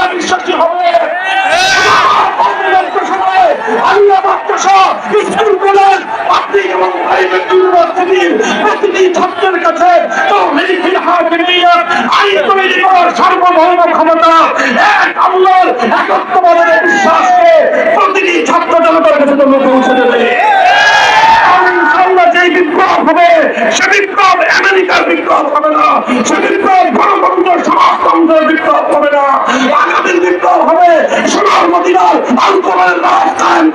আল্লাহ বিশ্বাসী হবে। এক আল্লাহর একত্ববাদের বিশ্বাসকে প্রতিটি ছাত্র জনতার কাছে তোমরা পৌঁছে দেবে। আমেরিকার বিপ্লব হবে না, সে বিপ্লব গণতন্ত্র সমাজতন্ত্রের বিপ্লব হবে না আগামীর বিপ্লব হবে সোনার মদিনার আন্দোলনের রাজ কায়েম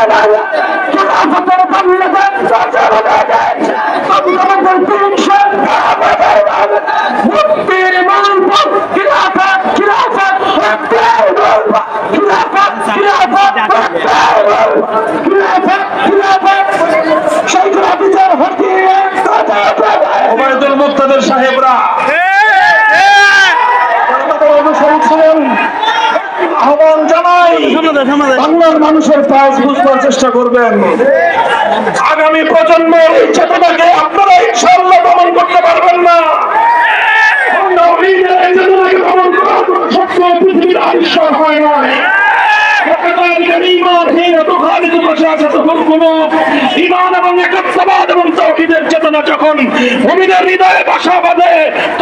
Hallelujah. জানাই। বাংলার মানুষের কাজ বুঝবার চেষ্টা করবেন। আগামী প্রজন্ম এই চেতনাকে আপনারা ইনশাল্লাহ দমন করতে পারবেন না। ইমান এবং একত্রবাদ এবং তৌহিদের চেতনা যখন ভূমিদের হৃদয়ে বাসা বাঁধে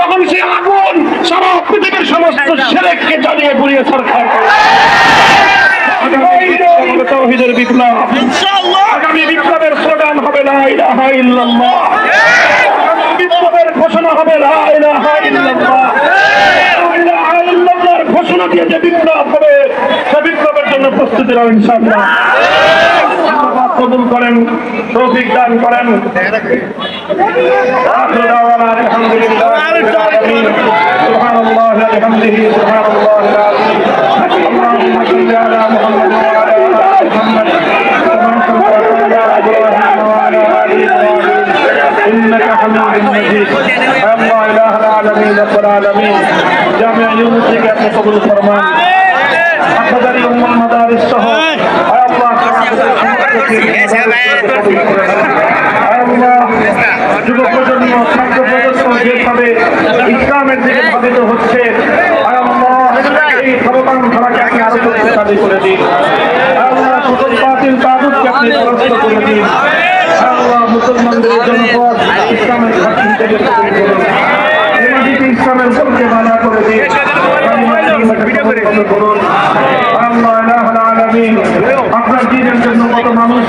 তখন সে আগুন সারা পৃথিবীর সমস্ত সেরেককে জ্বালিয়ে পুড়িয়ে সরকার করে। তাবলিগের বিপ্লব। আগামী বিপ্লবের স্লোগান হবে না বিপ্লবের ঘোষণা হবে না ঘোষণা দিয়ে যে বিপ্লব হবে সে বিপ্লবের জন্য প্রস্তুতি কবুল করেন তৌফিক দান করেন। আলহামদুলিল্লাহ। আলহামদুলিল্লাহ إنك حميد مجيد يا الله إله العالمين رب العالمين جامع يونس থেকে আপনি কবুল ফরমান আপনাদের উম্মত মাদারিস সহ আয় আল্লাহ আল্লাহ যুব প্রজন্ম ছাত্র প্রজন্ম যেভাবে ইসলামের দিকে ধাবিত হচ্ছে আয় আল্লাহ এই সর্বান ধারাকে আপনি আরো শক্তিশালী করে দিন মানা আপনার দিনের জন্য কত মানুষ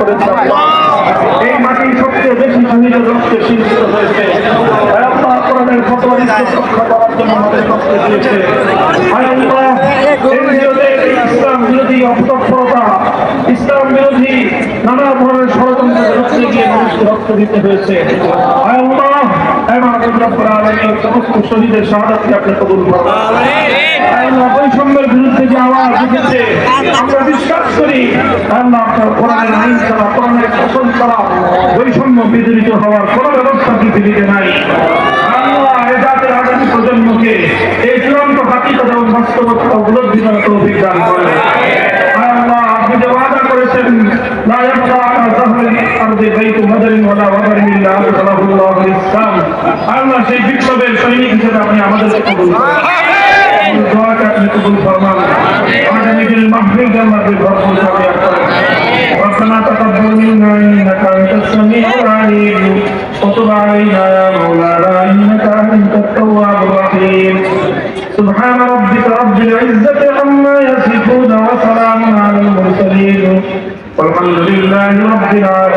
করেছে এই মাটি সবচেয়ে বেশি শহীদের রক্তে হয়েছে ইসলাম বিরোধী নানা ধরনের ষড়যন্ত্রের রক্তে গিয়ে মানুষকে রক্ত দিতে হয়েছে। আল্লাহ সমস্ত শহীদের শাহাদাতকে আপনি কবুল করুন বৈষম্যের বিরুদ্ধে যে আওয়াজ উঠেছে আমরা বিশ্বাস করি আল্লাহ আপনার কোরআনের আইন ছাড়া কোরআনের শাসন ছাড়া বৈষম্য বিদরিত হওয়ার কোনো ব্যবস্থা পৃথিবীতে নাই। আল্লাহ এ জাতির আগামী প্রজন্মকে এই চূড়ান্ত হাকিকত এবং বাস্তবতা উপলব্ধি করার তৌফিক দান করেন। আল্লাহ আপনি যে ওয়াদা করেছেন মধ্যে বাইতু মাদারিন ওয়ালা ওয়াদারিন ইল্লা আল্লাহুল্লাহু ইসলাম আল্লাহ সেই বিক্ষোভের সৈনিক হিসেবে আপনি আমাদেরকে কবুল করুন দোয়াটা আপনি কবুল ফরমান আগামী দিন মাহফিল জামাতে ভরপুর হবে আপনার ربنا تقبل منا انك انت السميع العليم وتب علينا يا سبحان ربك رب العزه عما يصفون وسلام على المرسلين والحمد لله رب العالمين